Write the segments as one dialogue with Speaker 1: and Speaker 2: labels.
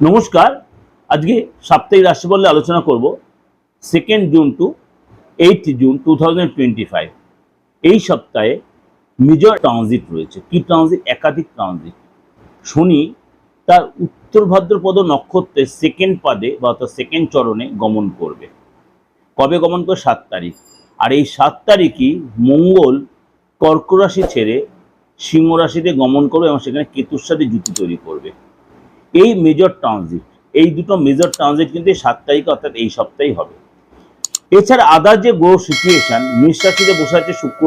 Speaker 1: নমস্কার। আজকে সাপ্তাহিক রাশিফল আলোচনা করব second June to eight June to এই সপ্তাহে মেজর ট্রানজিট রয়েছে। কি ট্রানজিট একাধিক ট্রানজিট শনি তার উত্তর ভাদ্রপদ নক্ষত্রের সেকেন্ড পাদে বা অর্থাৎ সেকেন্ড চরণে গমন করবে। কবে গমন করে সাত তারিখ। আর এই সাত তারিখই মঙ্গল কর্করাশি ছেড়ে সিংহ রাশিতে গমন করবে এবং সেখানে কেতুর সাথে জুতি তৈরি করবে। এই মেজর ট্রানজিট এই দুটো মেজর ট্রানজিট কিন্তু সাত তারিখে অর্থাৎ এই সপ্তাহেই হবে। এছাড়া আদার যে গ্রহ সিচুয়েশন মেষ রাশিতে বসে আছে শুক্র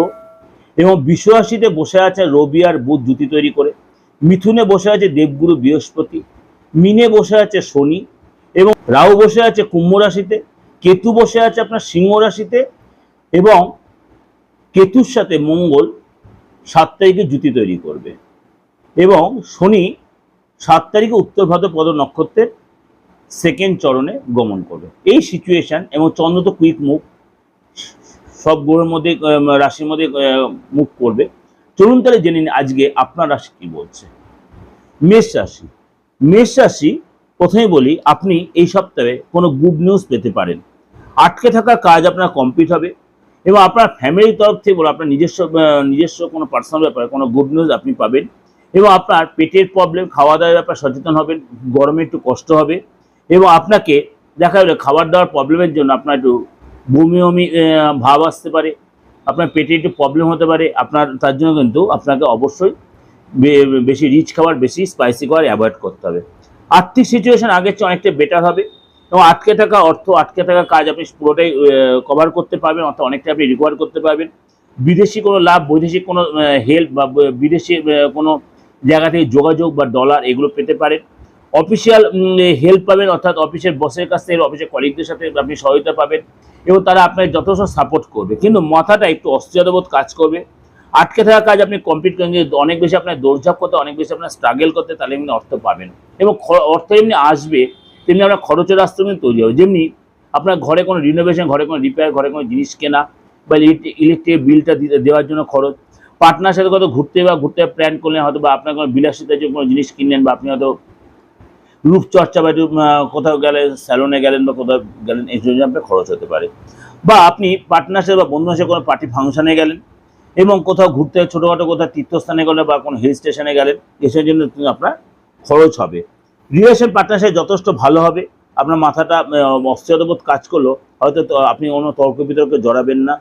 Speaker 1: এবং বিশ্ব রাশিতে বসে আছে রবি আর বুধ জুতি তৈরি করে। মিথুনে বসে আছে দেবগুরু বৃহস্পতি, মিনে বসে আছে শনি এবং রাহু বসে আছে কুম্ভ রাশিতে, কেতু বসে আছে আপনার সিংহ রাশিতে এবং কেতুর সাথে মঙ্গল সাত তারিখে জুতি তৈরি করবে এবং শনি সাত তারিখে উত্তর ভাদ্রপদ নক্ষত্রের সেকেন্ড চরণে গমন করবে। এই সিচুয়েশন এবং চন্দ্র তো কুইক মুভ সব গ্রহের মধ্যে রাশির মধ্যে মুভ করবে। চলুন তাহলে জেনে নিন আজকে আপনার রাশি কি বলছে। মেষ রাশি। মেষ রাশি প্রথমে বলি, আপনি এই সপ্তাহে কোনো গুড নিউজ পেতে পারেন। আটকে থাকা কাজ আপনার কমপ্লিট হবে এবং আপনার ফ্যামিলির তরফ থেকে বলো, আপনার নিজস্ব নিজস্ব কোনো পার্সোনাল ব্যাপারে কোনো গুড নিউজ আপনি পাবেন। এবং আপনার পেটের প্রবলেম খাওয়া দাওয়ার ব্যাপারে সচেতন হবেন, গরমে একটু কষ্ট হবে এবং আপনাকে দেখা গেলো খাবার দাওয়ার প্রবলেমের জন্য আপনার একটু বমি বমি ভাব আসতে পারে, আপনার পেটে একটু প্রবলেম হতে পারে, আপনার, তার জন্য কিন্তু আপনাকে অবশ্যই বেশি রিচ খাবার, বেশি স্পাইসি খাবার অ্যাভয়েড করতে হবে। আর্থিক সিচুয়েশন আগের চেয়ে অনেকটা বেটার হবে এবং আটকে থাকা অর্থ, আটকে থাকা কাজ আপনি পুরোটাই কভার করতে পারবেন, অর্থাৎ অনেকটা আপনি রিকভার করতে পারবেন। বিদেশি কোনো লাভ, বৈদেশিক কোনো হেল্প ব- বিদেশি কোনো জায়গা থেকে যোগাযোগ বা ডলার এগুলো পেতে পারেন। অফিসিয়াল হেল্প পাবেন, অর্থাৎ অফিসের বসের কাছ থেকে অফিসের কলিগদের সাথে আপনি সহায়তা পাবেন এবং তারা আপনাকে যথেষ্ট সাপোর্ট করবে। কিন্তু মাথাটা একটু অস্থিরতাবোধ কাজ করবে। আটকে থাকা কাজ আপনি কমপ্লিট করেন অনেক বেশি আপনার দৌড়ঝাঁপ করতে, অনেক বেশি আপনার স্ট্রাগল করতে তাহলে এমনি অর্থ পাবেন। এবং অর্থ এমনি আসবে, তেমনি আপনার খরচের রাস্তা কিন্তু তৈরি হবে। যেমনি আপনার ঘরে কোনো রিনোভেশন ঘরে কোনো রিপেয়ার ঘরে কোনো জিনিস কেনা বা ইলেকট্রিক বিলটা দিতে, দেওয়ার জন্য খরচ পার্টনার সাথে কত ঘুরতে বা ঘুরতে প্ল্যান করলেন হয়তো বা আপনার কোনো বিলাসিতা যে কোনো জিনিস কিনলেন বা আপনি হয়তো রূপচর্চা বা কোথাও গেলেন স্যালনে গেলেন বা কোথাও গেলেন, এই জন্য আপনার খরচ হতে পারে। বা আপনি পার্টনার সাথে বা বন্ধু সাথে কোনো পার্টি ফাংশনে গেলেন এবং কোথাও ঘুরতে, ছোটোখাটো কোথাও তীর্থস্থানে গেলেন বা কোনো হিল স্টেশনে গেলেন, এসবের জন্য আপনার খরচ হবে। রিলেশন পার্টনার সাথে যথেষ্ট ভালো হবে। আপনার মাথাটা অস্থিরতাবোধ কাজ করল, হয়তো আপনি কোনো তর্ক বিতর্কে জড়াবেন না।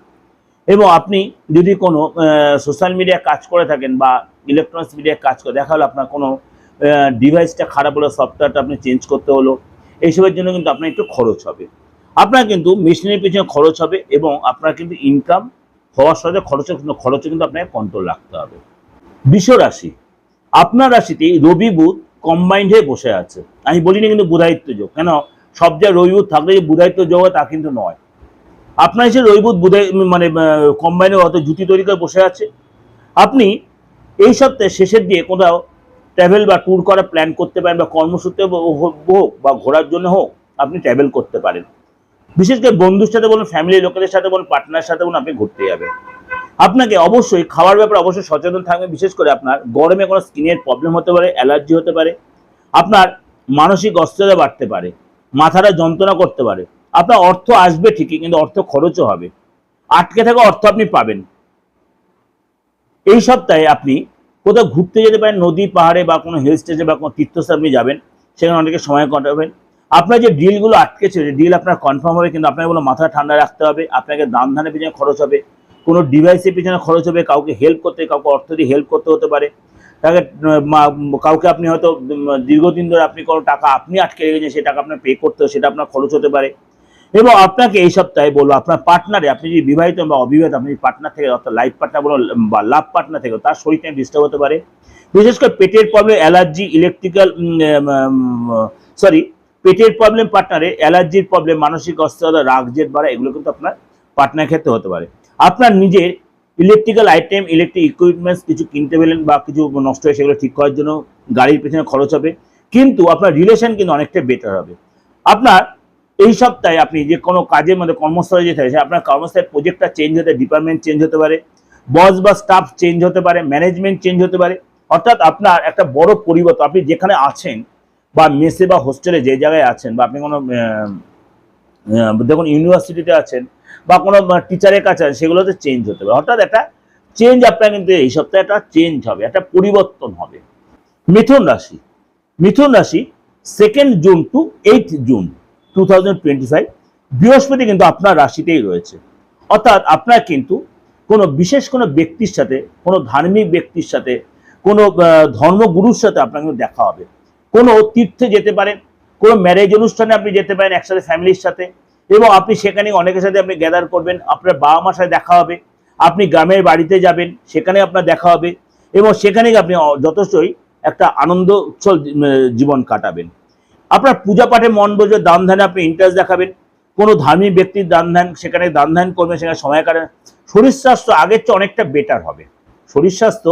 Speaker 1: এবং আপনি যদি কোনো সোশ্যাল মিডিয়ায় কাজ করে থাকেন বা ইলেকট্রনিক্স মিডিয়ায় কাজ করে, দেখা হলো আপনার কোনো ডিভাইসটা খারাপ হলো সফটওয়্যারটা আপনি চেঞ্জ করতে হলো এইসবের জন্য কিন্তু আপনার একটু খরচ হবে। আপনার কিন্তু মেশিনের পিছনে খরচ হবে এবং আপনার কিন্তু ইনকাম হওয়ার সাথে খরচের কিন্তু, খরচে কিন্তু আপনাকে কন্ট্রোল রাখতে হবে। বিশ্ব রাশি আপনার রাশিতে রবি বুধ কম্বাইন্ড হয়ে বসে আছে। আমি বলিনি কিন্তু বুধায়িত্ব যোগ, কেন? সব জায়গায় রবি বুধ থাকলে যে বুধায়িত্ব যোগ তা কিন্তু নয়। আপনার এসে রবিবুধ বুধাই মানে কম্বাইনে অত জুতি তৈরি করে বসে আছে, আপনি এই সপ্তাহে শেষের দিয়ে কোথাও ট্রাভেল বা ট্যুর করার প্ল্যান করতে পারেন বা কর্মসূত্রে হোক বা ঘোরার জন্য হোক, আপনি ট্রাভেল করতে পারেন। বিশেষ করে বন্ধুর সাথে বলুন ফ্যামিলি লোকেদের সাথে বলুন পার্টনার সাথে বলুন, আপনি ঘুরতে যাবেন। আপনাকে অবশ্যই খাওয়ার ব্যাপারে অবশ্যই সচেতন থাকবে বিশেষ করে আপনার গরমে কোনো স্কিনের প্রবলেম হতে পারে অ্যালার্জি হতে পারে, আপনার মানসিক অস্থিরতা বাড়তে পারে, মাথাটা যন্ত্রণা করতে পারে। আপনার অর্থ আসবে ঠিকই, কিন্তু অর্থ খরচও হবে। আটকে থাকা অর্থ আপনি পাবেন। এই সপ্তাহে আপনি কোথাও ঘুরতে যেতে পারেন, নদী, পাহাড়ে বা কোনো হিল স্টেশনে বা কোনো তীর্থস্থানে আপনি যাবেন, সেখানে অনেকে সময় কাটাবেন। আপনার যে ডিলগুলো আটকে আটকেছে ডিল আপনার কনফার্ম হবে, কিন্তু আপনাকে বলো মাথা ঠান্ডা রাখতে হবে, আপনাকে দান ধানের পিছনে খরচ হবে, কোনো ডিভাইসের পিছনে খরচ হবে, কাউকে হেল্প করতে, কাউকে অর্থ দিয়ে হেল্প করতে হতে পারে। তাকে কাউকে আপনি হয়তো দীর্ঘদিন ধরে আপনি কোনো টাকা আপনি আটকে রেখেছেন, সেই টাকা আপনার পে করতে হবে, সেটা আপনার খরচ হতে পারে। এবং আপনাকে এই সপ্তাহে বলব, আপনার পার্টনারে আপনি যদি বিবাহিত বা অবিবাহিত, আপনি পার্টনার থেকে, অর্থাৎ লাইফ পার্টনার বলুন বা লাভ পার্টনার থেকে, তার শরীরটা ডিস্টার্ব হতে পারে? বিশেষ করে পেটের প্রবলেম অ্যালার্জি ইলেকট্রিক্যাল সরি পেটের প্রবলেম পার্টনারে অ্যালার্জির প্রবলেম মানসিক অস্থিরতা, রাগ, জেদ, বাড়া, এগুলো কিন্তু আপনার পার্টনার ক্ষেত্রে হতে পারে। আপনার নিজের ইলেকট্রিক্যাল আইটেম ইলেকট্রিক ইকুইপমেন্টস কিছু কিনতে পেলেন বা কিছু নষ্ট হয়ে সেগুলো ঠিক করার জন্য গাড়ির পেছনে খরচ হবে, কিন্তু আপনার রিলেশন কিন্তু অনেকটা বেটার হবে। আপনার এই সপ্তাহে আপনি যে কোনো কাজের মধ্যে কর্মস্থলে যেতে হয়েছে আপনার কর্মস্থলের প্রজেক্টটা চেঞ্জ হতে ডিপার্টমেন্ট চেঞ্জ হতে পারে বস বা স্টাফ চেঞ্জ হতে পারে ম্যানেজমেন্ট চেঞ্জ হতে পারে, অর্থাৎ আপনার একটা বড় পরিবর্তন, আপনি যেখানে আছেন বা মেসে বা হোস্টেলে যে জায়গায় আছেন বা আপনি কোনো দেখুন ইউনিভার্সিটিতে আছেন বা কোনো টিচারের কাছে আছেন, সেগুলোতে চেঞ্জ হতে পারে। অর্থাৎ একটা চেঞ্জ আপনার কিন্তু এই সপ্তাহে একটা চেঞ্জ হবে, একটা পরিবর্তন হবে। মিথুন রাশি মিথুন রাশি second June to eight June to বৃহস্পতি কিন্তু আপনার রাশিতেই রয়েছে। অর্থাৎ আপনার কিন্তু কোনো বিশেষ কোনো ব্যক্তির সাথে, কোনো ধার্মিক ব্যক্তির সাথে, কোনো ধর্মগুরুর সাথে আপনার কিন্তু দেখা হবে। কোনো তীর্থে যেতে পারেন, কোনো ম্যারেজ অনুষ্ঠানে আপনি যেতে পারেন একসাথে ফ্যামিলির সাথে এবং আপনি সেখানে অনেকের সাথে আপনি গ্যাদার করবেন, আপনার বাবা মার সাথে দেখা হবে, আপনি গ্রামের বাড়িতে যাবেন, সেখানে আপনার দেখা হবে এবং সেখানে আপনি যথেষ্টই একটা আনন্দ উচ্ছল জীবন কাটাবেন। আপনার পূজা পাঠে মন বসবে, দান ধ্যানে আপনি ইন্টারেস্ট দেখাবেন। কোনো ধার্মিক ব্যক্তির দান ধ্যান, সেখানে দান ধ্যান করবেন, সেখানে সময় কাটান শরীর স্বাস্থ্য আগের চেয়ে অনেকটা বেটার হবে। শরীর স্বাস্থ্য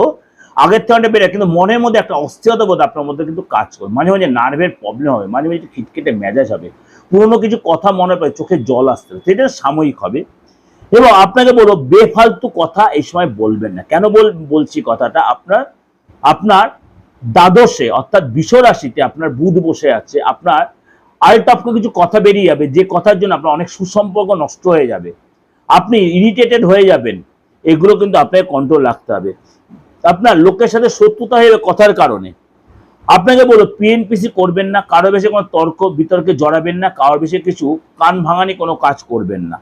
Speaker 1: আগের থেকে অনেকটা বেটার কিন্তু মনের মধ্যে একটা অস্থিরতা বোধ আপনার মধ্যে কিন্তু কাজ করবে। মাঝে মাঝে নার্ভের প্রবলেম হবে, মাঝে মাঝে খিটখিটে মেজাজ হবে, পুরোনো কিছু কথা মনে পড়ে, চোখে জল আসতে হবে সেটা সাময়িক হবে। এবং আপনাকে বলব, বেফালতু কথা এই সময় বলবেন না। কেন বল, বলছি কথাটা? আপনার আপনার দ্বাদশে, অর্থাৎ বিষ রাশিতে আপনার বুধ বসে আছে, আপনার আলটাপকে কিছু কথা বেরিয়ে যাবে, যে কথার জন্য আপনার অনেক সুসম্পর্ক নষ্ট হয়ে যাবে। আপনি ইরিটেটেড হয়ে যাবেন, এগুলো কিন্তু আপনাকে কন্ট্রোল রাখতে হবে। আপনার লোকের সাথে শত্রুতা হয়ে কথার কারণে। আপনাকে বলো পিএনপিসি করবেন না, কারও বেশি কোনো তর্ক, বিতর্কে জড়াবেন না কারোর বেশি কিছু কান ভাঙানি কোনো কাজ করবেন না।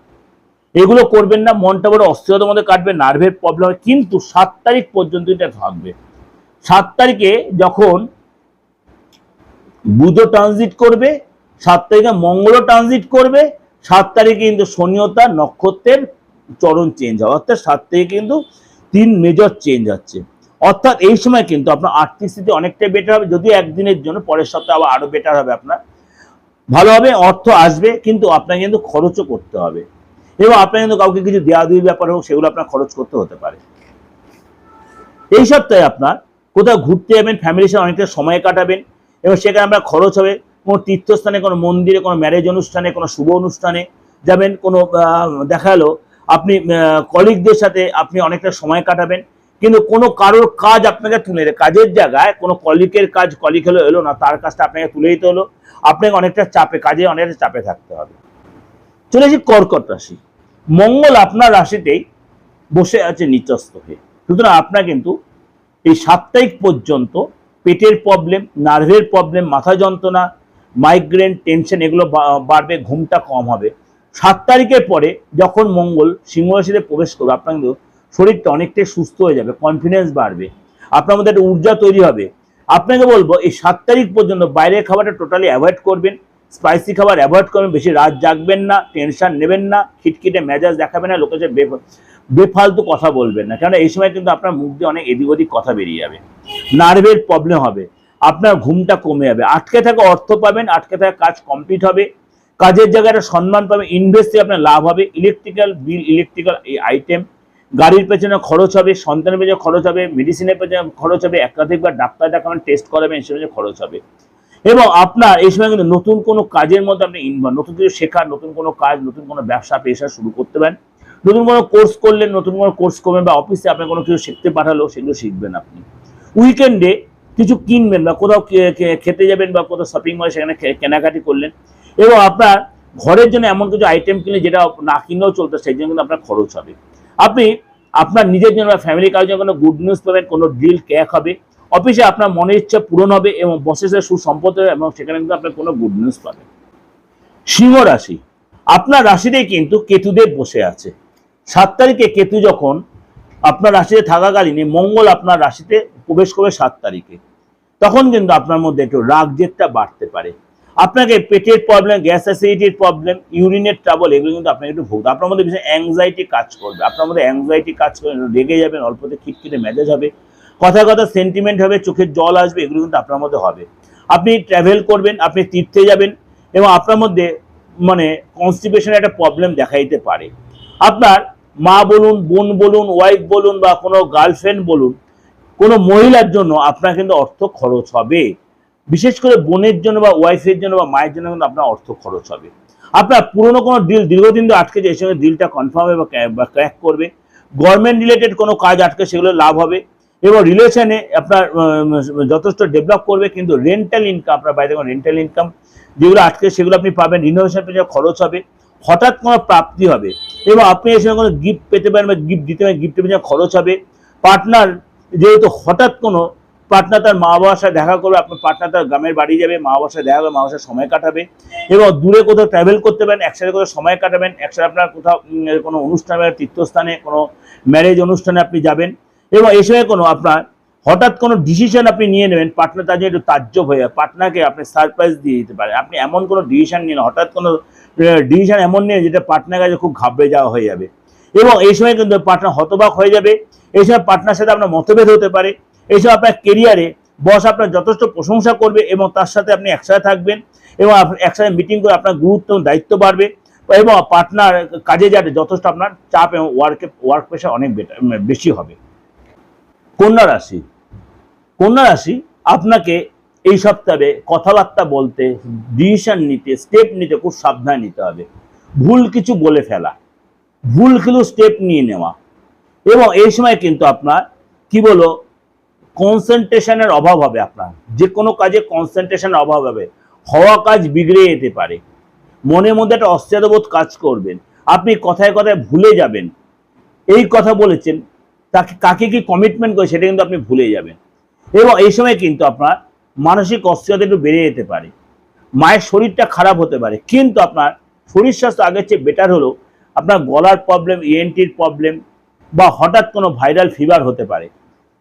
Speaker 1: এগুলো করবেন না, মনটা বড় অস্থিরতার মধ্যে কাটবে নার্ভের প্রবলেম কিন্তু সাত তারিখ পর্যন্ত এটা থাকবে। সাত তারিখে যখন বুধ ট্রানজিট করবে, সাত তারিখে মঙ্গল ট্রানজিট করবে, সাত তারিখে কিন্তু শনিয়তা নক্ষত্রের চরণ চেঞ্জ হবে। অর্থাৎ সাত তারিখে কিন্তু তিন মেজর চেঞ্জ হচ্ছে। অর্থাৎ এই সময় কিন্তু আপনার আর্থিক স্থিতি অনেকটাই বেটার হবে, যদিও একদিনের জন্য পরের সপ্তাহে আবার আরও বেটার হবে আপনার। ভালো হবে, অর্থ আসবে, কিন্তু আপনাকে কিন্তু খরচও করতে হবে। এবং আপনার কিন্তু কাউকে কিছু দেওয়া দুই ব্যাপার হোক সেগুলো আপনার খরচ করতে হতে পারে। এই সপ্তাহে আপনার কোথাও ঘুরতে যাবেন ফ্যামিলির সাথে অনেকটা সময় কাটাবেন এবং সেখানে আপনার খরচ হবে কোনো তীর্থস্থানে, কোনো মন্দিরে, কোনো ম্যারেজ অনুষ্ঠানে, কোনো শুভ অনুষ্ঠানে যাবেন, কোনো দেখা গেলো আপনি কলিগদের সাথে আপনি অনেকটা সময় কাটাবেন, কিন্তু কোনো কারোর কাজ আপনাকে তুলে কাজের জায়গায় কোনো কলিকের কাজ কলিক হলো, এলো না, তার কাজটা আপনাকে তুলে দিতে হলো, আপনাকে অনেকটা চাপে, কাজে অনেকটা চাপে থাকতে হবে। চলে আসি কর্কট রাশি। মঙ্গল আপনার রাশিতেই বসে আছে নিচস্থ হয়ে। সুতরাং আপনার কিন্তু এই তারিখ পর্যন্ত পেটের প্রবলেম নার্ভের প্রবলেম মাথা যন্ত্রণা মাইগ্রেন টেনশন এগুলো বাড়বে, ঘুমটা কম হবে। সাত তারিখের পরে যখন মঙ্গল সিংহ রাশিতে প্রবেশ করবে, আপনার শরীরটা অনেকটাই সুস্থ হয়ে যাবে কনফিডেন্স বাড়বে, আপনার মধ্যে একটা ঊর্জা তৈরি হবে। আপনাকে বলব, এই সাত তারিখ পর্যন্ত বাইরের খাবারটা টোটালি অ্যাভয়েড করবেন স্পাইসি খাবার অ্যাভয়েড করবেন, বেশি রাত জাগবেন না টেনশন নেবেন না, খিটখিটে মেজাজ দেখাবেন না, লোকের বেফালতু কথা বলবেন না। কেননা এই সময় কিন্তু আপনার মুখ দিয়ে অনেক এদিক ওদিক কথা বেরিয়ে যাবে। নার্ভের প্রবলেম হবে। আপনার ঘুমটা কমে যাবে। আটকে থাকা অর্থ পাবেন, আটকে থাকা কাজ কমপ্লিট হবে। কাজের জায়গায় সম্মান পাবেন ইনভেস্টে আপনার লাভ হবে। ইলেকট্রিক্যাল বিল ইলেকট্রিক্যাল এই আইটেম গাড়ির পেছনে খরচ হবে, সন্তানের পেছনে খরচ হবে মেডিসিনের পেছনে খরচ হবে। একাধিকবার ডাক্তার দেখাবেন টেস্ট করাবেন সে পেছনে খরচ হবে। এবং আপনার এই সময় কিন্তু নতুন কোনো কাজের মধ্যে আপনি ইনভলভ নতুন কিছু শেখার, নতুন কোনো কাজ, নতুন কোনো ব্যবসা, পেশা শুরু করতে পারেন। নতুন কোনো কোর্স করলেন নতুন কোনো কোর্স করবেন বা অফিসে আপনার কোনো কিছু শিখতে পাঠালো, সেগুলো শিখবেন আপনি। উইকেন্ডে কিছু কিনবেন বা কোথাও খেতে যাবেন বা কোথাও শপিং মলে সেখানে কেনাকাটি করলেন এবং আপনার ঘরের জন্য এমন কিছু আইটেম কিনলে যেটা না কিনলেও চলতো, সেই জন্য কিন্তু আপনার খরচ হবে। আপনি আপনার নিজের জন্য বা ফ্যামিলি কাজের জন্য কোনো গুড নিউজ পাবেন, কোনো ডিল ক্যাক হবে, অফিসে আপনার মনের ইচ্ছা পূরণ হবে এবং বসের সাথে সুসম্পদ হবে এবং সেখানে কিন্তু আপনার কোনো গুড নিউজ পাবেন। সিংহ রাশি, আপনার রাশিতেই কিন্তু কেতুদেব বসে আছে। সাত তারিখে কেতু যখন আপনার রাশিতে থাকাকালীন মঙ্গল আপনার রাশিতে প্রবেশ করবে সাত তারিখে। তখন কিন্তু আপনার মধ্যে একটু রাগ জেদটা বাড়তে পারে। আপনাকে পেটের প্রবলেম গ্যাস অ্যাসিডিটির প্রবলেম ইউরিনের ট্রাবল এগুলো কিন্তু আপনাকে একটু ভুগতে আপনার মধ্যে বিশেষ অ্যাংজাইটি কাজ করবে। আপনার মধ্যে অ্যাংজাইটি কাজ করবে, রেগে যাবেন, অল্পতে খিটখিটে মেজাজ হবে কথা কথা সেন্টিমেন্ট হবে, চোখের জল আসবে, এগুলো কিন্তু আপনার মধ্যে হবে। আপনি ট্র্যাভেল করবেন, আপনি তীর্থে যাবেন এবং আপনার মধ্যে মানে কনস্টিপেশনের একটা প্রবলেম দেখা দিতে পারে। আপনার মা বলুন, বোন বলুন ওয়াইফ বলুন বা কোনো গার্লফ্রেন্ড বলুন, কোনো মহিলার জন্য আপনার কিন্তু অর্থ খরচ হবে। বিশেষ করে বোনের জন্য বা ওয়াইফের জন্য বা মায়ের জন্য কিন্তু আপনার অর্থ খরচ হবে। আপনার পুরনো কোনো ডিল দীর্ঘদিন ধরে আটকে যায় সঙ্গে ডিলটা কনফার্ম হবে বা ক্র্যাক করবে। গভর্নমেন্ট রিলেটেড কোনো কাজ আটকে, সেগুলো লাভ হবে। এবং রিলেশনে আপনার যথেষ্ট ডেভেলপ করবে, কিন্তু রেন্টাল ইনকাম আপনার বাইরে রেন্টাল ইনকাম যেগুলো আটকে, সেগুলো আপনি পাবেন। রিনোভেশন পেছনে খরচ হবে। হঠাৎ কোনো প্রাপ্তি হবে। এবং আপনি এর সঙ্গে কোনো গিফট পেতে পারেন বা গিফট দিতে পারেন গিফটের পেছনে খরচ হবে। পার্টনার যেহেতু হঠাৎ কোনো পার্টনার তার মা বাবার সাথে দেখা করবে, আপনার পার্টনার তার গ্রামের বাড়ি যাবে, মা বাবার সাথে দেখা করবে, মা বাবার সময় কাটাবে। এবং দূরে কোথাও ট্রাভেল করতে পারেন, একসাথে কোথাও সময় কাটাবেন, একসাথে আপনার কোথাও কোনো অনুষ্ঠানে তীর্থস্থানে, কোনো ম্যারেজ অনুষ্ঠানে আপনি যাবেন। এবং এই সময় কোনো আপনার হঠাৎ কোনো ডিসিশন আপনি নিয়ে নেবেন পার্টনার তার জন্য একটু তাজ্জব হয়ে পার্টনারকে আপনি সারপ্রাইজ দিয়ে দিতে পারেন। আপনি এমন কোনো ডিসিশন নিন হঠাৎ কোনো ডিসিশন এমন নিয়ে যেটা পার্টনার কাছে খুব ঘাবড়ে যাওয়া হয়ে যাবে। এবং এই সময় কিন্তু পার্টনার হতবাক হয়ে যাবে। এই সময় পার্টনার সাথে আপনার মতভেদ হতে পারে। এই সময় আপনার কেরিয়ারে বস আপনার যথেষ্ট প্রশংসা করবে এবং তার সাথে আপনি একসাথে থাকবেন এবং একসাথে মিটিং করে আপনার গুরুত্ব দায়িত্ব বাড়বে। এবং পার্টনার কাজে যাবে যথেষ্ট আপনার চাপ এবং ওয়ার্কে ওয়ার্ক প্রেশার অনেক বেটার বেশি হবে। কন্যা রাশি। কন্যা রাশি, আপনাকে এই সপ্তাহে কথাবার্তা বলতে ডিসিশন নিতে স্টেপ নিতে খুব সাবধান নিতে হবে। ভুল কিছু বলে ফেলা। ভুল কিছু স্টেপ নিয়ে নেওয়া। এবং এই সময় কিন্তু আপনার, কি বলো কনসেন্ট্রেশনের অভাব হবে আপনার। যে কোনো কাজে কনসেন্ট্রেশনের অভাব হবে। হওয়া কাজ বিগড়ে যেতে পারে। মনের মধ্যে একটা অস্থিরতাবোধ কাজ করবেন। আপনি কথায় কথায় ভুলে যাবেন। এই কথা বলেছেন তাকে কাকে কি কমিটমেন্ট করে সেটা কিন্তু আপনি ভুলে যাবেন। এবং এই সময় কিন্তু আপনার মানসিক অস্থিরতা একটু বেড়ে যেতে পারে। মায়ের শরীরটা খারাপ হতে পারে। কিন্তু আপনার শরীর স্বাস্থ্য আগের চেয়ে বেটার হলেও আপনার গলার প্রবলেম ইএনটির প্রবলেম বা হঠাৎ কোনো ভাইরাল ফিভার হতে পারে।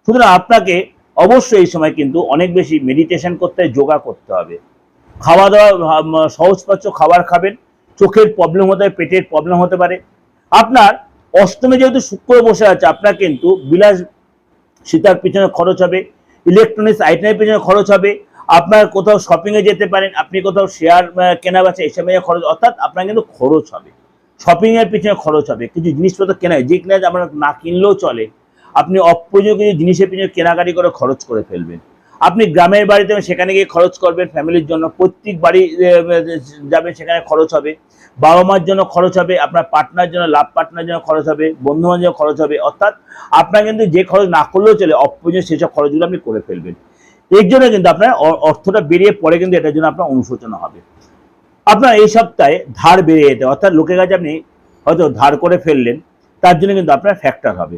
Speaker 1: সুতরাং আপনাকে অবশ্যই এই সময় কিন্তু অনেক বেশি মেডিটেশন করতে হয় যোগা করতে হবে। খাওয়া দাওয়া সহজপাচ্য খাবার খাবেন। চোখের প্রবলেম হতে পারে পেটের প্রবলেম হতে পারে। আপনার অষ্টমে যেহেতু শুক্র বসে আছে, আপনার কিন্তু বিলাস সীতার পিছনে খরচ হবে ইলেকট্রনিক্স আইটেমের পিছনে খরচ হবে, আপনার কোথাও শপিংয়ে যেতে পারেন, আপনি কোথাও শেয়ার কেনা বেচা এসব খরচ, অর্থাৎ আপনার কিন্তু খরচ হবে। শপিংয়ের পিছনে খরচ হবে, কিছু জিনিসপত্র কেনা যে কিনা আপনার না কিনলেও চলে, আপনি অপ্রয়োজনীয় কিছু জিনিসের পিছনে কেনাকাটি করে খরচ করে ফেলবেন। আপনি গ্রামের বাড়িতে সেখানে গিয়ে খরচ করবেন, ফ্যামিলির জন্য প্রত্যেক বাড়ি যাবেন, সেখানে খরচ হবে। বাবা মার জন্য খরচ হবে, আপনার পার্টনার জন্য লাভ পার্টনার জন্য খরচ হবে বন্ধু বান্ধব খরচ হবে। অর্থাৎ আপনার কিন্তু যে খরচ না করলেও চলে, অপ্রয়োজনীয় সেসব খরচগুলো আপনি করে ফেলবেন। এর জন্য কিন্তু আপনার অর্থটা বেরিয়ে পরে কিন্তু এটার জন্য আপনার অনুশোচনা হবে। আপনার এই সপ্তাহে ধার বেড়ে যেতে, অর্থাৎ লোকের কাছে আপনি হয়তো ধার করে ফেললেন, তার জন্য কিন্তু আপনার ফ্যাক্টর হবে।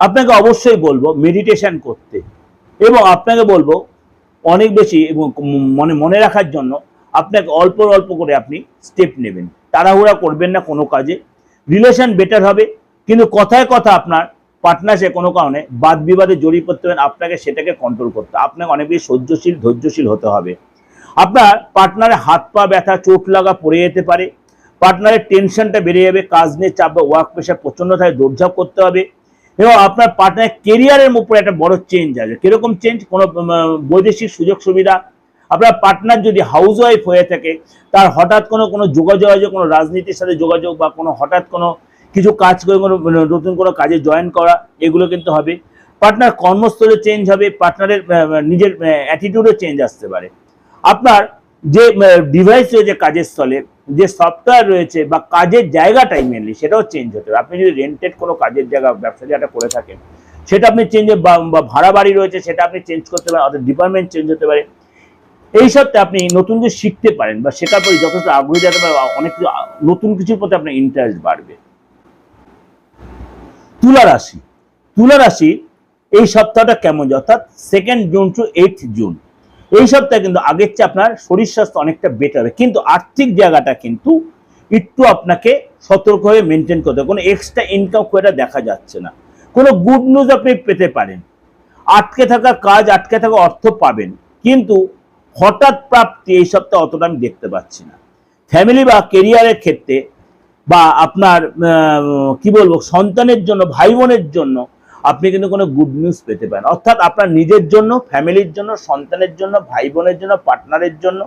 Speaker 1: আপনাকে অবশ্যই বলব মেডিটেশন করতে। এবং আপনাকে বলব, অনেক বেশি এবং মনে মনে রাখার জন্য আপনাকে অল্প অল্প করে আপনি স্টেপ নেবেন। তাড়াহুড়া করবেন না কোনো কাজে। রিলেশন বেটার হবে। কিন্তু কথায় কথা আপনার পার্টনারশে কোনো কারণে বাদ বিবাদে জড়িয়ে পড়তে হবেন আপনাকে সেটাকে কন্ট্রোল করতে হবে। আপনাকে অনেক বেশি সহ্যশীল, ধৈর্যশীল হতে হবে। আপনার পার্টনারের হাত পা ব্যথা, চোট লাগা পড়ে যেতে পারে। পার্টনারের টেনশনটা বেড়ে যাবে। কাজ নিয়ে চাপ বা ওয়ার্ক প্রেশার প্রচণ্ড থাকে, দৌড়ঝাঁপ করতে হবে। এবং আপনার পার্টনার কেরিয়ারের উপরে একটা বড় চেঞ্জ আসবে। কীরকম চেঞ্জ কোনো বৈদেশিক সুযোগ সুবিধা? আপনার পার্টনার যদি হাউস ওয়াইফ হয়ে থাকে, তার হঠাৎ কোনো কোনো যোগাযোগ, কোনো রাজনীতির সাথে যোগাযোগ বা কোনো হঠাৎ কোনো কিছু কাজ করে, কোনো নতুন কোনো কাজে জয়েন করা, এগুলো কিন্তু হবে। পার্টনার কর্মস্থলে চেঞ্জ হবে পার্টনারের নিজের অ্যাটিটিউডে চেঞ্জ আসতে পারে। আপনার যে ডিভাইস রয়েছে কাজের স্থলে, যে সফটওয়্যার রয়েছে বা কাজের জায়গাটাই মেনলি সেটাও চেঞ্জ হতে পারে আপনি যদি রেন্টেড কোনো কাজের জায়গা ব্যবসা জায়গাটা করে থাকেন, সেটা আপনি চেঞ্জ বা ভাড়া বাড়ি রয়েছে, সেটা আপনি চেঞ্জ করতে পারেন অর্থাৎ ডিপার্টমেন্ট চেঞ্জ হতে পারে। এই সত্ত্বে আপনি নতুন কিছু শিখতে পারেন বা শেখার পরে যথেষ্ট আগ্রহী যেতে পারে বা অনেক কিছু, নতুন কিছুর প্রতি আপনার ইন্টারেস্ট বাড়বে। তুলা রাশি তুলা রাশি এই সপ্তাহটা কেমন অর্থাৎ second June to eight June এই সপ্তাহে কিন্তু আগের চেয়ে আপনার শরীর স্বাস্থ্য অনেকটা বেটার হবে। কিন্তু আর্থিক জায়গাটা কিন্তু একটু আপনাকে সতর্ক হয়ে মেনটেন করতে হবে। কোনো এক্সট্রা ইনকাম খুব একটা দেখা যাচ্ছে না। কোনো গুড নিউজ আপনি পেতে পারেন। আটকে থাকা কাজ, আটকে থাকা অর্থ পাবেন। কিন্তু হঠাৎ প্রাপ্তি এই সপ্তাহে অতটা আমি দেখতে পাচ্ছি না। ফ্যামিলি বা কেরিয়ারের ক্ষেত্রে বা আপনার কি বলব, সন্তানের জন্য, ভাই বোনের জন্য আপনি কিন্তু কোনো গুড নিউজ পেতে পারেন। অর্থাৎ আপনার নিজের জন্য ফ্যামিলির জন্য, সন্তানের জন্য ভাই বোনের জন্য পার্টনারের জন্য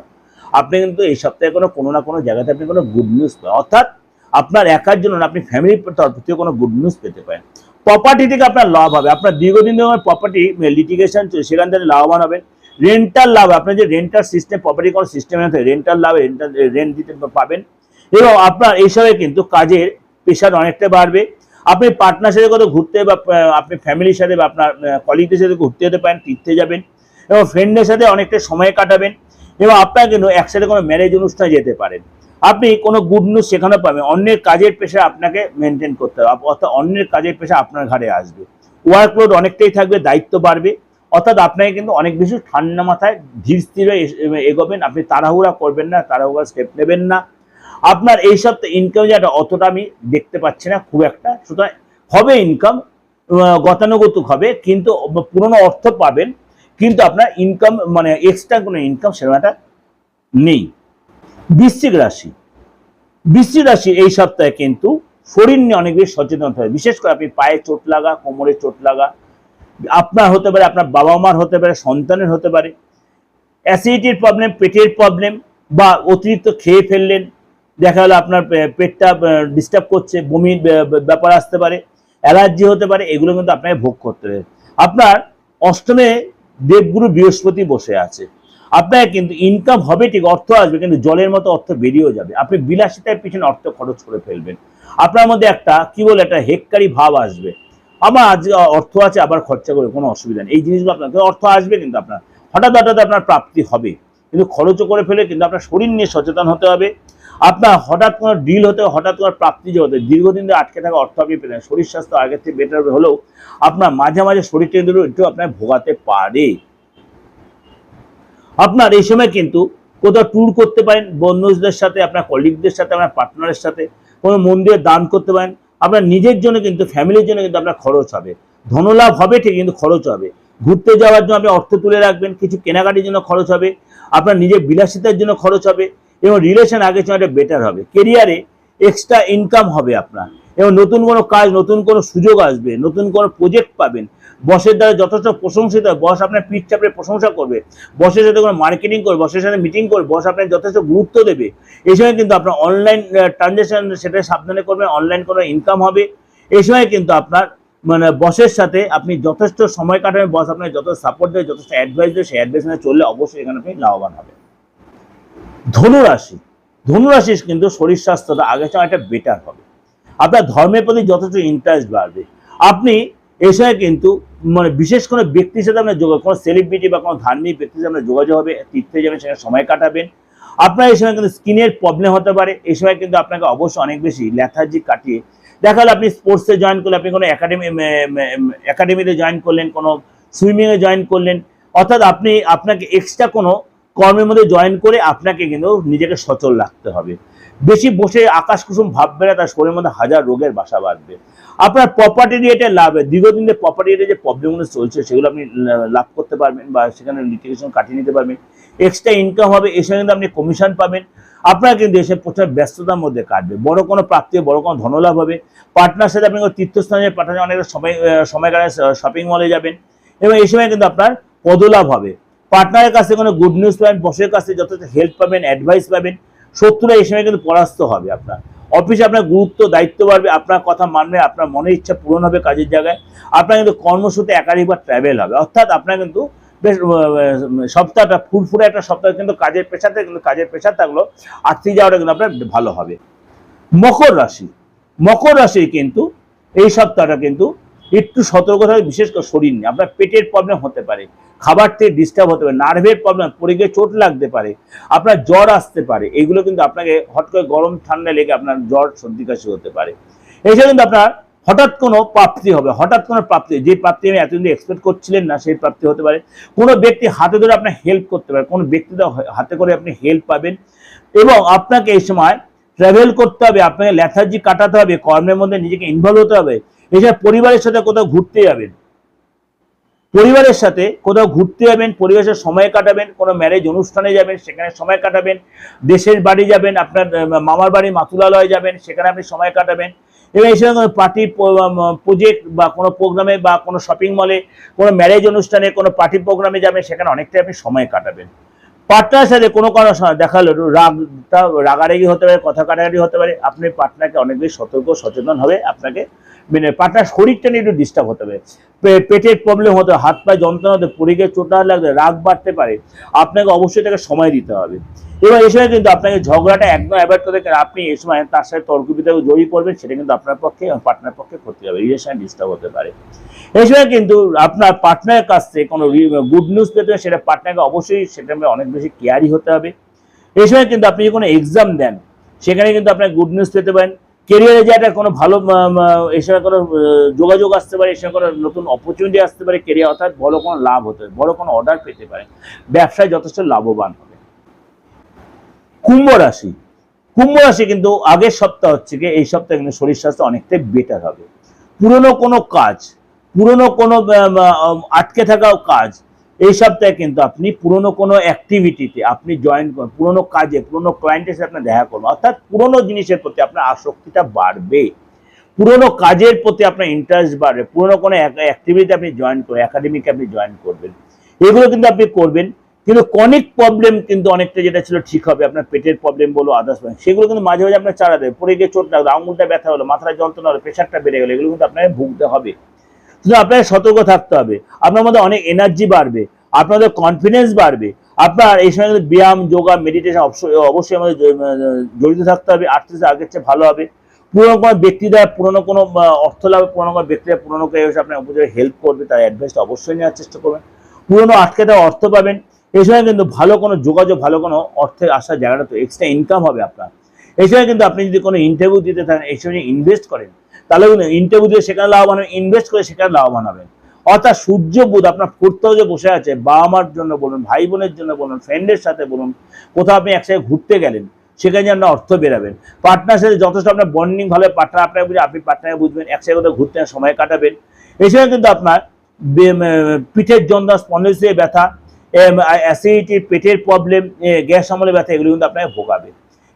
Speaker 1: আপনি কিন্তু এই সপ্তাহে কোনো কোনো না কোনো জায়গাতে আপনি কোনো গুড নিউজ পাবেন। অর্থাৎ আপনার একার জন্য আপনি ফ্যামিলির তরফ থেকে কোনো গুড নিউজ পেতে পারেন। প্রপার্টি থেকে আপনার লাভ হবে। আপনার দীর্ঘদিন ধরে প্রপার্টি লিটিগেশন চলছে, সেখান থেকে লাভবান হবেন। রেন্টাল লাভ আপনার যে রেন্টাল সিস্টেম প্রপার্টি কোনো সিস্টেম আছে রেন্টাল লাভ রেন্টাল রেন্ট দিতে পাবেন। এবং আপনার এইসবে কিন্তু কাজের প্রেশার অনেকটা বাড়বে। আপনি পার্টনার সাথে কোথাও ঘুরতে বা আপনি ফ্যামিলির সাথে বা আপনার কলিগদের সাথে ঘুরতে যেতে পারেন, তীর্থে যাবেন এবং ফ্রেন্ডের সাথে অনেকটা সময় কাটাবেন এবং আপনার কিন্তু একসাথে কোনো ম্যারেজ অনুষ্ঠানে যেতে পারেন। আপনি কোনো গুড নিউজ সেখানে পাবেন, অন্যের কাজের পেশা আপনাকে মেনটেন করতে হবে, অর্থাৎ অন্যের কাজের পেশা আপনার ঘাড়ে আসবে। ওয়ার্কলোড অনেকটাই থাকবে, দায়িত্ব বাড়বে, অর্থাৎ আপনাকে কিন্তু অনেক বেশি ঠান্ডা মাথায় ধীর স্থির এগোবেন, আপনি তাড়াহুড়া করবেন না, তাড়াহুড়া স্টেপ নেবেন না। আপনার এই সপ্তাহে ইনকাম যেটা অতটা আমি দেখতে পাচ্ছি না খুব একটা। সুতরাং হবে ইনকাম গতানুগতিক হবে, কিন্তু পুরনো অর্থ পাবেন, কিন্তু আপনার ইনকাম মানে এক্সট্রা কোনো ইনকাম সেরকমটা নেই। বৃশ্চিক রাশি। বৃশ্চিক রাশি এই সপ্তাহে কিন্তু শরীর নিয়ে অনেক বেশি সচেতন হতে হবে। বিশেষ করে আপনি পায়ে চোট লাগা, কোমরে চোট লাগা, আপনার হতে পারে, আপনার বাবা মার হতে পারে, সন্তানের হতে পারে। অ্যাসিডিটির প্রবলেম পেটের প্রবলেম বা অতিরিক্ত খেয়ে ফেললেন দেখা গেলো আপনার পেটটা ডিস্টার্ব করছে, বমির ব্যাপার আসতে পারে অ্যালার্জি হতে পারে, এগুলো কিন্তু আপনাকে ভোগ করতে হবে। আপনার অষ্টমে দেবগুরু বৃহস্পতি বসে আছে। আপনার কিন্তু ইনকাম হবে ঠিক, অর্থ আসবে, কিন্তু জলের মতো অর্থ বেরিয়েও যাবে। আপনি বিলাসিতার পিছনে অর্থ খরচ করে ফেলবেন। আপনার মধ্যে একটা, কি বলে, একটা হেক্কারি ভাব আসবে। আমার আজ অর্থ আছে, আবার খরচা করে, কোনো অসুবিধা নেই। এই জিনিসগুলো আপনার অর্থ আসবে কিন্তু আপনার। হঠাৎ হঠাৎ আপনার প্রাপ্তি হবে। কিন্তু খরচও করে ফেলে, কিন্তু আপনার শরীর নিয়ে সচেতন হতে হবে। আপনার হঠাৎ কোনো ডিল হতে, হঠাৎ কোনো প্রাপ্তি যে হতে, দীর্ঘদিন ধরে আটকে থাকা অর্থ আপনি পেলেন। শরীর স্বাস্থ্য আগের থেকে বেটার হলেও আপনার মাঝে মাঝে শরীরটা কিন্তু একটু আপনার ভোগাতে পারে। আপনার এই সময় কিন্তু কোথাও ট্যুর করতে পারেন, বন্ধুদের সাথে, আপনার কলিগদের সাথে, আপনার পার্টনারের সাথে, কোনো মন্দিরে দান করতে পারেন। আপনার নিজের জন্য কিন্তু ফ্যামিলির জন্য কিন্তু আপনার খরচ হবে। ধনলাভ হবে ঠিক কিন্তু খরচ হবে। ঘুরতে যাওয়ার জন্য আপনি অর্থ তুলে রাখবেন, কিছু কেনাকাটির জন্য খরচ হবে। আপনার নিজের বিলাসিতার জন্য খরচ হবে। এবং রিলেশন আগের চেয়ে বেটার হবে। কেরিয়ারে এক্সট্রা ইনকাম হবে আপনার। এবং নতুন কোনো কাজ, নতুন কোনো সুযোগ আসবে, নতুন কোনো প্রজেক্ট পাবেন। বসের দ্বারা যথেষ্ট প্রশংসিত হয় বস আপনার পিঠ চাপড়ে প্রশংসা করবে। বসের সাথে কোনো মার্কেটিং করবে, বসের সাথে মিটিং করবে, বস আপনার যথেষ্ট গুরুত্ব দেবে। এই সময় কিন্তু আপনার অনলাইন ট্রানজ্যাকশন সেটা সাবধানে করবেন অনলাইন কোনো ইনকাম হবে। এই সময় কিন্তু আপনার মানে বসের সাথে আপনি যথেষ্ট সময় কাটাবেন, বস আপনার যত সাপোর্ট দেবে, যথেষ্ট অ্যাডভাইস দেবে, সেই অ্যাডভাইস চললে অবশ্যই এখানে আপনি লাভবান হবেন। ধনুরাশি। ধনুরাশি কিন্তু শরীর স্বাস্থ্যটা আগের সময় একটা বেটার হবে। আপনার ধর্মের প্রতি যথেষ্ট ইন্টারেস্ট বাড়বে। আপনি এই সময় কিন্তু মানে বিশেষ কোনো ব্যক্তির সাথে আপনার যোগাযোগ, কোনো সেলিব্রিটি বা কোনো ধার্মিক ব্যক্তির সাথে আপনার যোগাযোগ হবে, তীর্থে যাবেন, সেখানে সময় কাটাবেন। আপনার এই সময় কিন্তু স্কিনের প্রবলেম হতে পারে। এই সময় কিন্তু আপনাকে অবশ্যই অনেক বেশি ল্যাথার্জি কাটিয়ে দেখা আপনি স্পোর্টসে জয়েন করলে আপনি কোনো একাডেমি একাডেমিতে জয়েন করলেন, কোনো সুইমিংয়ে জয়েন করলেন। অর্থাৎ আপনি, আপনাকে এক্সট্রা কোনো কর্মের মধ্যে জয়েন করে আপনাকে কিন্তু নিজেকে সচল রাখতে হবে। বেশি বসে আকাশ কুসুম ভাববে না, তার শরীরের মধ্যে হাজার রোগের বাসা বাঁধবে। আপনার প্রপার্টি রেটে লাভ দীর্ঘদিন ধরে প্রপার্টি রেটে যে প্রবলেমগুলো চলছে, সেগুলো আপনি লাভ করতে পারবেন বা সেখানে লিটিগেশন কাটিয়ে নিতে পারবেন। এক্সট্রা ইনকাম হবে সঙ্গে কিন্তু আপনি কমিশন পাবেন। আপনার কিন্তু এসে প্রচার ব্যস্ততার মধ্যে কাটবে। বড় কোনো প্রাপ্তি, বড় কোনো ধনলাভ হবে। পার্টনার সাথে আপনি তীর্থস্থানে পাঠানো অনেক সময় সময় কাটায় শপিং মলে যাবেন। এবং এই সময় কিন্তু আপনার পদলাভ হবে। পার্টনারের কাছে কোনো গুড নিউজ পাবেন বসের কাছে যথেষ্ট হেল্প পাবেন অ্যাডভাইস পাবেন, শত্রুরা এই সময় কিন্তু পরাস্ত হবে আপনার। অফিসে আপনার গুরুত্ব, দায়িত্ব বাড়বে, আপনার কথা মানবে, আপনার মনের ইচ্ছা পূরণ হবে কাজের জায়গায়, আপনার কিন্তু কর্মসূত্রে একাধিকবার ট্রাভেল হবে। অর্থাৎ আপনার কিন্তু বেশ সপ্তাহটা ফুরফুরে একটা সপ্তাহ কিন্তু কাজের পেশাতে, কিন্তু কাজের পেশা থাকল, আর্থিক যাওয়াটা কিন্তু আপনার ভালো হবে। মকর রাশি মকর রাশি কিন্তু এই সপ্তাহটা কিন্তু একটু সতর্ক থাকবে বিশেষ করে শরীর নিয়ে। আপনার পেটের প্রবলেম হতে পারে, খাবার থেকে ডিস্টার্ব হতে পারে নার্ভের প্রবলেম পড়ে গিয়ে চোট লাগতে পারে, আপনার জ্বর আসতে পারে, এগুলো কিন্তু আপনাকে হট করে গরম ঠান্ডা লেগে আপনার জ্বর সর্দি কাশি হতে পারে। এছাড়া কিন্তু আপনার হঠাৎ কোনো প্রাপ্তি হবে, হঠাৎ কোনো প্রাপ্তি যে প্রাপ্তি আমি এতদিন এক্সপেক্ট করছিলেন না, সেই প্রাপ্তি হতে পারে। কোনো ব্যক্তি হাতে ধরে আপনার হেল্প করতে পারে, কোনো ব্যক্তি হাতে করে আপনি হেল্প পাবেন। এবং আপনাকে এই সময় ট্রাভেল করতে হবে, আপনাকে ল্যাথার্জি কাটাতে হবে, কর্মের মধ্যে নিজেকে ইনভলভ হতে হবে এছাড়া পরিবারের সাথে কোথাও ঘুরতে যাবেন। পরিবারের সাথে কোথাও ঘুরতে যাবেন পরিবেশের সময় কাটাবেন, কোনো ম্যারেজ অনুষ্ঠানে যাবেন, সেখানে সময় কাটাবেন, দেশের বাড়ি যাবেন, আপনার মামার বাড়ি মাতুলালয় যাবেন, সেখানে আপনি সময় কাটাবেন। এবং এই সময় পার্টি প্রজেক্ট বা কোনো প্রোগ্রামে বা কোনো শপিং মলে কোনো ম্যারেজ অনুষ্ঠানে, কোনো পার্টি প্রোগ্রামে যাবেন, সেখানে অনেকটাই আপনি সময় কাটাবেন। পার্টনার সাথে কোনো কোনো সময় দেখা হলো, রাগটা, রাগারাগি হতে পারে, কথা কাটাকাটি হতে পারে, আপনি পার্টনারকে অনেক বেশি সতর্ক, সচেতন হবে, আপনাকে মানে পার্টনার শরীরটা নিয়ে একটু ডিস্টার্ব হতে হবে। পেটের প্রবলেম হতে হাত পায়ে যন্ত্রণা হতে পড়ে গিয়ে চোটা লাগবে রাগ বাড়তে পারে। আপনাকে অবশ্যই তাকে সময় দিতে হবে। এবার এই সময় কিন্তু আপনাকে ঝগড়াটা একদম অ্যাভয়েড করে কারণ আপনি এই সময় তার সাথে তর্ক বিতর্কে জড়িয়ে পড়বেন, সেটা কিন্তু আপনার পক্ষে পার্টনার পক্ষে ক্ষতি হবে। রিলেশন ডিস্টার্ব হতে পারে। এই সময় কিন্তু আপনার পার্টনারের কাছ থেকে কোনো গুড নিউজ পেতে সেটা পার্টনারকে অবশ্যই সেটা অনেক বেশি কেয়ারি হতে হবে। এই সময় কিন্তু আপনি কোনো এক্সাম দেন, সেখানে কিন্তু আপনার গুড নিউজ পেতে পারেন। কেরিয়ারে যে একটা কোনো ভালো সময় কোনো যোগাযোগ আসতে পারে সময় কোনো নতুন অপরচুনিটি আসতে পারে কেরিয়ার অর্থাৎ বড় কোনো লাভ হতে পারে, বড় কোনো অর্ডার পেতে পারেন ব্যবসায় যথেষ্ট লাভবান হবে। কুম্ভ রাশি কুম্ভ রাশি কিন্তু আগের সপ্তাহ হচ্ছে কি এই সপ্তাহে কিন্তু শরীর স্বাস্থ্য অনেকটাই বেটার হবে। পুরনো কোনো কাজ, পুরনো কোনো আটকে থাকা কাজ এই সপ্তাহে কিন্তু আপনি পুরনো কোনো অ্যাক্টিভিটিতে আপনি জয়েন করুন পুরনো কাজে, পুরনো ক্লায়েন্টের সাথে আপনি দেখা করুন। অর্থাৎ পুরনো জিনিসের প্রতি আপনার আসক্তিটা বাড়বে। পুরনো কাজের প্রতি আপনার ইন্টারেস্ট বাড়বে। পুরনো কোনো অ্যাক্টিভিটি আপনি জয়েন করবেন একাডেমিকে আপনি জয়েন করবেন। এগুলো কিন্তু আপনি করবেন। কিন্তু কনিক প্রবলেম কিন্তু অনেকটা যেটা ছিল ঠিক হবে। আপনার পেটের প্রবলেম বলো আদার্স সেগুলো কিন্তু মাঝে মাঝে আপনার চারা দেবে। পড়ে গিয়ে চোট লাগল, আঙুলটা ব্যথা হলো, মাথাটা যন্ত্রণা হলো প্রেশারটা বেড়ে গেলো, এগুলো কিন্তু আপনাকে ভুগতে হবে। শুধু আপনাকে সতর্ক থাকতে হবে। আপনার মধ্যে অনেক এনার্জি বাড়বে আপনাদের কনফিডেন্স বাড়বে, আপনার এই সময় কিন্তু ব্যায়াম, যোগা মেডিটেশন অবশ্যই আমাদের জড়িত থাকতে হবে আর্থিক আগের চেয়ে ভালো হবে। পুরোনো কোনো ব্যক্তি দ্বারা পুরোনো কোনো অর্থ লাভে, পুরোনো কোনো ব্যক্তি ব্যক্তিরা পুরোনো কেউ আপনার উপযোগে হেল্প করবে, তার অ্যাডভাইসটা অবশ্যই নেওয়ার চেষ্টা করবেন। পুরোনো আটকে দেওয়া অর্থ পাবেন, এই সময় কিন্তু ভালো কোনো যোগাযোগ, ভালো কোনো অর্থের আসার জায়গাটা তো এক্সট্রা ইনকাম হবে আপনার। এই সময় কিন্তু আপনি যদি কোনো ইন্টারভিউ দিতে থাকেন, এই সময় ইনভেস্ট করেন তাহলে ইন্টারভিউ দিয়ে সেখানে লাভবান হবেন ইনভেস্ট করে সেখানে লাভবান হবেন। অর্থাৎ সূর্য বুধ, আপনার কোথাও যে বসে আছে, বাবা মার জন্য বলুন, ভাই বোনের জন্য বলুন ফ্রেন্ডের সাথে বলুন, কোথাও আপনি একসাথে ঘুরতে গেলেন, সেখানে যে আপনার অর্থ বেরাবেন। পার্টনার সাথে যথেষ্ট আপনার বন্ডিং ভালো পার্টনার আপনাকে বুঝে, আপনি পার্টনারে বুঝবেন, একসাথে কোথাও ঘুরতে সময় কাটাবেন। সময় কিন্তু আপনার পিঠের যন্ত্রণা স্পন্ডেন্সে ব্যথা অ্যাসিডিটি পেটের প্রবলেম গ্যাস আমলে ব্যথা, এগুলো কিন্তু আপনাকে ভোগাবে।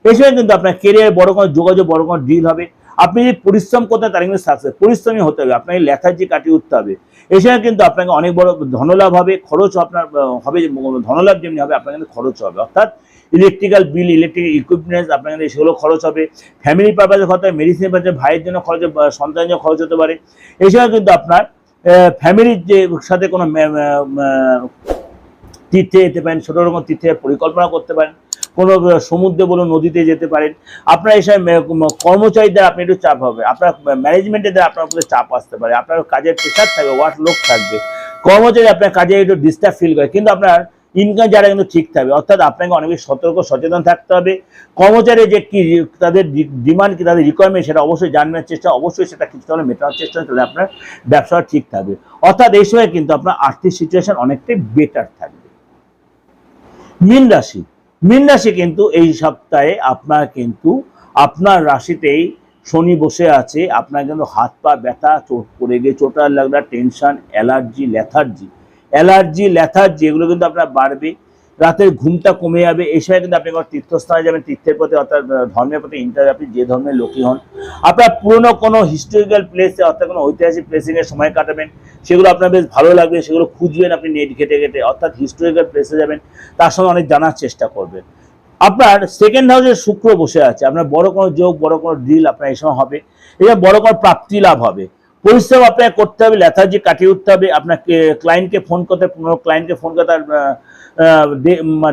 Speaker 1: সময় কিন্তু আপনার কেরিয়ার বড় কোনো যোগাযোগ, বড় কোনো ডিল হবে আপনি যদি পরিশ্রম করতে তার কিন্তু সাকসেস পরিশ্রমী হতে হবে, আপনাকে লেথার্জি কাটিয়ে উঠতে হবে। এছাড়া কিন্তু আপনাকে অনেক বড় ধনলাভ হবে, খরচ আপনার হবে যে ধনলাভ যেমনি হবে, আপনার কিন্তু খরচ হবে। অর্থাৎ ইলেকট্রিক্যাল বিল ইলেকট্রিক ইকুইপমেন্টস আপনার কিন্তু সেগুলো খরচ হবে। ফ্যামিলি পারপাসে খরচ হবে মেডিসিন পারপাসে ভাইয়ের জন্য খরচ সন্তানের জন্য খরচ হতে পারে। সময় কিন্তু আপনার ফ্যামিলির যে সাথে কোনো তীর্থে যেতে পারেন, ছোটো রকম তীর্থের পরিকল্পনা করতে পারেন। কোনো সমুদ্রে বলুন, নদীতে যেতে পারেন। আপনার ম- কর্মচারীদের আপনি একটু চাপ হবে। আপনার ম্যানেজমেন্টের দ্বারা আপনার উপরে চাপ আসতে পারে। আপনার কাজের প্রেশার থাকবে ওয়ার্ক লোক থাকবে। কর্মচারী আপনার কাজে একটু ডিস্টার্ব ফিল করে। কিন্তু আপনার ইনকাম যারা কিন্তু ঠিক থাকবে, অর্থাৎ আপনাকে অনেক সতর্ক, সচেতন থাকতে হবে। কর্মচারী যে কি, তাদের ডিমান্ড কি তাদের রিকোয়ারমেন্ট সেটা অবশ্যই জানবার চেষ্টা, অবশ্যই সেটা কিছুটা হলে মেটানোর চেষ্টা হবে আপনার ব্যবসা ঠিক থাকবে। অর্থাৎ এই সময় কিন্তু আপনার আর্থিক সিচুয়েশন অনেকটাই বেটার থাকবে। মীন রাশি মীন রাশি কিন্তু এই সপ্তাহে আপনার কিন্তু আপনার রাশিতেই শনি বসে আছে, আপনার কিন্তু হাত পা ব্যথা, চোট পড়ে গিয়ে, চোটার লাগলা tension allergy lethargy allergy lethargy এগুলো কিন্তু আপনার বাড়বে। রাতের ঘুমটা কমে যাবে, এই সময় কিন্তু আপনি কোনো তীর্থস্থানে যাবেন, তীর্থের প্রতি অর্থাৎ ধর্মের প্রতি ইন্টার আপনি যে ধর্মের লোকই হন, আপনার পুরনো কোনো হিস্টোরিক্যাল প্লেসে অর্থাৎ কোনো ঐতিহাসিক প্লেসিংয়ে সময় কাটাবেন, সেগুলো আপনার বেশ ভালো লাগবে, সেগুলো খুঁজবেন আপনি নেট ঘেটে ঘেটে, অর্থাৎ হিস্টোরিক্যাল প্লেসে যাবেন, তার সঙ্গে অনেক জানার চেষ্টা করবেন। আপনার সেকেন্ড হাউসে শুক্র বসে আছে, আপনার বড় কোনো যোগ, বড় কোনো ডিল আপনার এই সময় হবে, এটা বড় কোনো প্রাপ্তি লাভ হবে। পরিশ্রম আপনাকে করতে হবে লেথার্জি কাটিয়ে উঠতে হবে, আপনাকে ক্লায়েন্টকে ফোন করতে পুরো ক্লায়েন্টকে ফোন করে তার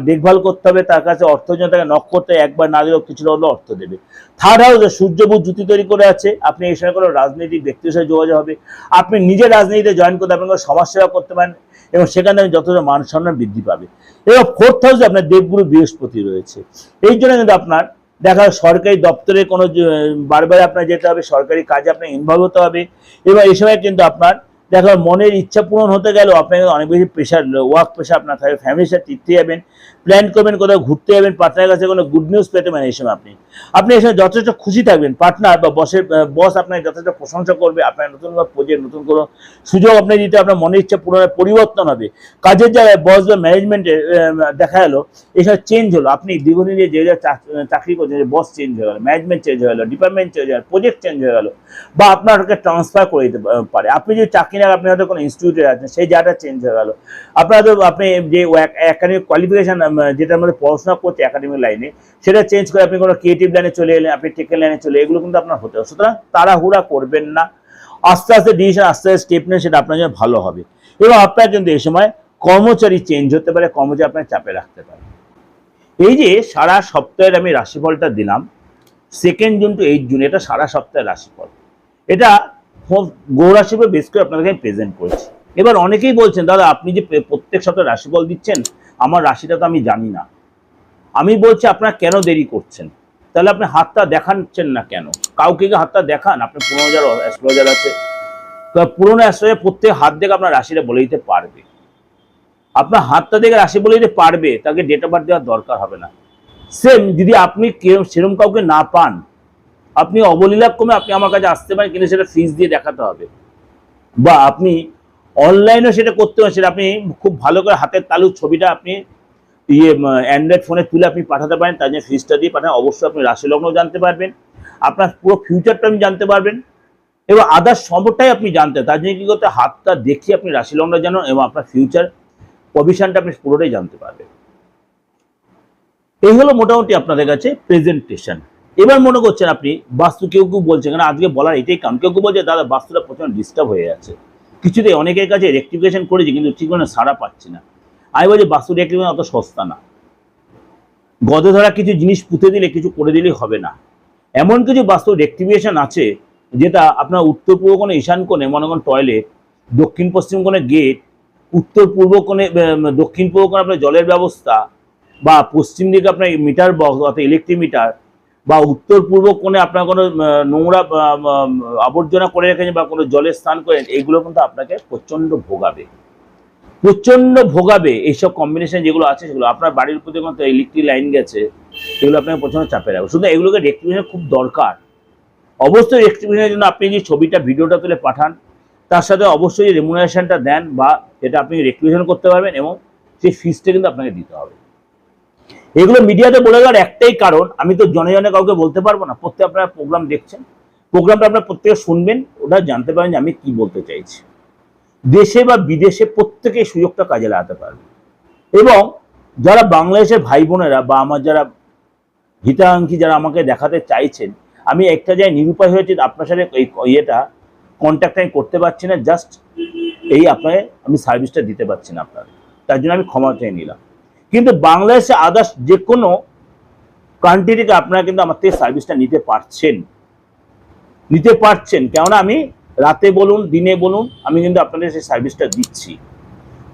Speaker 1: দেখভাল করতে হবে, তার কাছে অর্থ জন্য তাকে নক করতে, একবার না দিলেও কিছুটা হলেও অর্থ দেবে। থার্ড হাউসে সূর্যবুধ জুতি তৈরি করে আছে, আপনি এই সময় কোনো রাজনৈতিক ব্যক্তির সাথে যোগাযোগ হবে, আপনি নিজে রাজনীতিতে জয়েন করতে আপনি কোনো সমাজসেবা করতে পারেন, এবং সেখানে যতটা মান সম্মান বৃদ্ধি পাবে। এবং ফোর্থ হাউসে আপনার দেবগুরু বৃহস্পতি রয়েছে। এই জন্য কিন্তু আপনার দেখা সরকারি দপ্তরে কোনো বারবার আপনার যেতে হবে, সরকারি কাজে আপনার ইনভলভ হতে হবে। এবার এই সময় কিন্তু আপনার, দেখা মনের ইচ্ছা পূরণ হতে গেলেও আপনাকে অনেক বেশি প্রেশার ওয়ার্ক প্রেশার আপনার থাকবে ফ্যামিলির সাথে তীর্থে যাবেন প্ল্যান করবেন, কোথাও ঘুরতে যাবেন, পার্টনারের কাছে কোনো গুড নিউজ পেতে পারেন এই সময় আপনি। আপনি সময় যথেষ্ট খুশি থাকবেন, পার্টনার বা বসের বস আপনাকে যথেষ্ট প্রশংসা করবে, আপনার নতুন কোনো প্রজেক্ট নতুন কোনো সুযোগ আপনি দিতে, আপনার মনের ইচ্ছা পুনরায় পরিবর্তন হবে। কাজের জায়গায় বস বা ম্যানেজমেন্টে দেখা গেলো, এসব চেঞ্জ হলো, আপনি দীর্ঘদিন যে যে চাকরি করছেন বস চেঞ্জ হয়ে গেলো ম্যানেজমেন্ট চেঞ্জ হয়ে গেলো ডিপার্টমেন্ট চেঞ্জ হয়ে গেলো প্রজেক্ট চেঞ্জ হয়ে গেলো, বা আপনাকে ট্রান্সফার করে দিতে পারে। আপনি যে চাকরি না আপনি হয়তো কোনো ইনস্টিটিউটে আছেন, সেই জায়গাটা চেঞ্জ হয়ে গেলো। আপনার হয়তো আপনি যে একাডেমিক কোয়ালিফিকেশন যেটার মধ্যে পড়াশোনা করছে একাডেমিক লাইনে সেটা চেঞ্জ করে আপনি কোনো ক্রিয়েটিভ লাইনে চলে এলেন, আপনি টেকের লাইনে চলে এগুলো কিন্তু আপনার হতে হবে। সুতরাং তাড়াহুড়া করবেন না। আস্তে আস্তে ডিসিশন আস্তে আস্তে স্টেপ নেন, সেটা আপনার জন্য ভালো হবে। এবং আপনার কিন্তু এই সময় কর্মচারী চেঞ্জ হতে পারে, কর্মচারী আপনার চাপে রাখতে পারে। এই যে সারা সপ্তাহের আমি রাশিফলটা দিলাম second June to eight June এটা সারা সপ্তাহের রাশিফল। এটা গৌরাশিপে বেশ করে আপনাদেরকে প্রেজেন্ট করেছি। এবার অনেকেই বলছেন, দাদা আপনি যে প্রত্যেক সপ্তাহে রাশিফল দিচ্ছেন আমার রাশিটা তো আমি জানি না। আমি বলছি, আপনারা কেন দেরি করছেন? তাহলে আপনি হাতটা দেখাচ্ছেন না কেন? কাউকে কি হাতটা দেখান? আপনি পনেরো হাজার অ্যাস্ট্রোলজার আছে পুরোনো অ্যাস্ট্রোলজার প্রত্যেক হাত দেখে আপনার রাশিটা বলে দিতে পারবে। আপনার হাতটা দেখে রাশি বলে দিতে পারবে, তাকে ডেট অফ বার্থ দেওয়ার দরকার হবে না। সেম যদি আপনি কেউ সেরকম কাউকে না পান, আপনি অবলীলাক্রমে আপনি আমার কাছে আসতে পারেন, কিন্তু সেটা ফিজ দিয়ে দেখাতে হবে। বা আপনি অনলাইনেও সেটা করতে পারেন, সেটা আপনি খুব ভালো করে হাতের তালুর ছবিটা আপনি ইয়ে অ্যান্ড্রয়েড ফোনে তুলে আপনি পাঠাতে পারেন, তার জন্য ফিসটা দিয়ে পাঠান, অবশ্যই আপনি রাশি লগ্ন জানতে পারবেন। আপনার পুরো ফিউচারটা আপনি জানতে পারবেন। এবং আদার্স সম্পদটাই আপনি জানতে, তার জন্য কী করতে হাতটা দেখিয়ে আপনি রাশি লগ্ন জানুন এবং আপনার ফিউচার পজিশনটা আপনি পুরোটাই জানতে পারবেন। এই হলো মোটামুটি আপনাদের কাছে প্রেজেন্টেশন এবার মনে করছেন আপনি, বাস্তু কেউ কেউ বলছেন কারণ আজকে বলার এটাই কাম কেউ কেউ বলছে, দাদা, বাস্তুটা প্রচণ্ড ডিস্টার্ব হয়ে যাচ্ছে। কিছুতে অনেকের কাছে রেক্টিফিকেশন করেছি, কিন্তু ঠিক মতো সারা পাচ্ছি না। আমি বলছি বাস্তু রেক্টিফিকেশন অত সস্তা না। গদে ধরা কিছু জিনিস পুঁতে দিলে কিছু করে দিলেই হবে না। এমন কিছু বাস্তু রেক্টিফিকেশন আছে, যেটা আপনার উত্তর পূর্ব কোণে, ঈশান কোণে, মনে করেন টয়লেট দক্ষিণ পশ্চিম কোণে গেট উত্তর পূর্ব কোণে দক্ষিণ পূর্ব কোণে আপনার জলের ব্যবস্থা, বা পশ্চিম দিকে আপনার মিটার বক্স অর্থাৎ ইলেকট্রিক মিটার বা উত্তর পূর্ব কোণে আপনার কোনো নোংরা আবর্জনা করে রেখেছেন বা কোনো জলের স্নান করেন এগুলো কিন্তু আপনাকে প্রচণ্ড ভোগাবে। প্রচণ্ড ভোগাবে এইসব কম্বিনেশন যেগুলো আছে সেগুলো। আপনার বাড়ির উপর যখন ইলেকট্রিক লাইন গেছে সেগুলো আপনাকে প্রচণ্ড চাপে রাখবে। শুধু এগুলোকে রেক্টিফিকেশন খুব দরকার। অবশ্যই রেক্টিফিকেশনের জন্য আপনি যে ছবিটা, ভিডিওটা তুলে পাঠান, তার সাথে অবশ্যই রেমুনারেশনটা দেন বা যেটা আপনি রেক্টিফিকেশন করতে পারবেন এবং সেই ফিজটা কিন্তু আপনাকে দিতে হবে। এগুলো মিডিয়াতে বলে দেওয়ার একটাই কারণ, আমি তো জনে জনে কাউকে বলতে পারব না, প্রত্যেক আপনারা প্রোগ্রাম দেখছেন প্রোগ্রামটা আপনারা প্রত্যেকে শুনবেন ওটা জানতে পারেন যে আমি কি বলতে চাইছি। দেশে বা বিদেশে প্রত্যেকে সুযোগটা কাজে লাগাতে পারবে। এবং যারা বাংলাদেশের ভাই বোনেরা বা আমার যারা হিতাকাঙ্ক্ষী যারা আমাকে দেখাতে চাইছেন, আমি একটা জায়গায় নিরুপায় হয়েছে, আপনার সাথে এই ইয়েটা কন্ট্যাক্ট আমি করতে পারছি না জাস্ট এই আপনাকে আমি সার্ভিসটা দিতে পারছি না আপনার। তার জন্য আমি ক্ষমা চেয়ে নিলাম। কিন্তু বাংলাদেশে আদার্স যে কোনো কান্ট্রি থেকে আপনারা কিন্তু আমার থেকে সার্ভিসটা নিতে পারছেন। নিতে পারছেন। কেননা আমি রাতে বলুন, দিনে বলুন, আমি কিন্তু আপনাদের সেই সার্ভিসটা দিচ্ছি।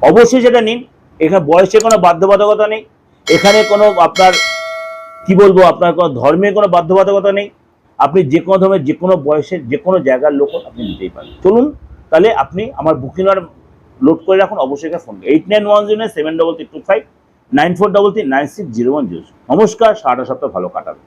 Speaker 1: অবশ্যই সেটা নিন। এখানে বয়সে কোনো বাধ্যবাধকতা নেই। এখানে কোনো আপনার, কি বলব, আপনার কোনো ধর্মের কোনো বাধ্যবাধকতা নেই। আপনি যে কোনো ধর্মের যে কোনো বয়সের যে কোনো জায়গার লোক আপনি নিতেই পারেন চলুন, তাহলে আপনি আমার বুকিং লোড করে রাখুন। অবশ্যই phone eight nine one zero seven double three two five nine four double three nine six zero one zero নমস্কার সারাটা সপ্তাহ ভালো কাটাবে।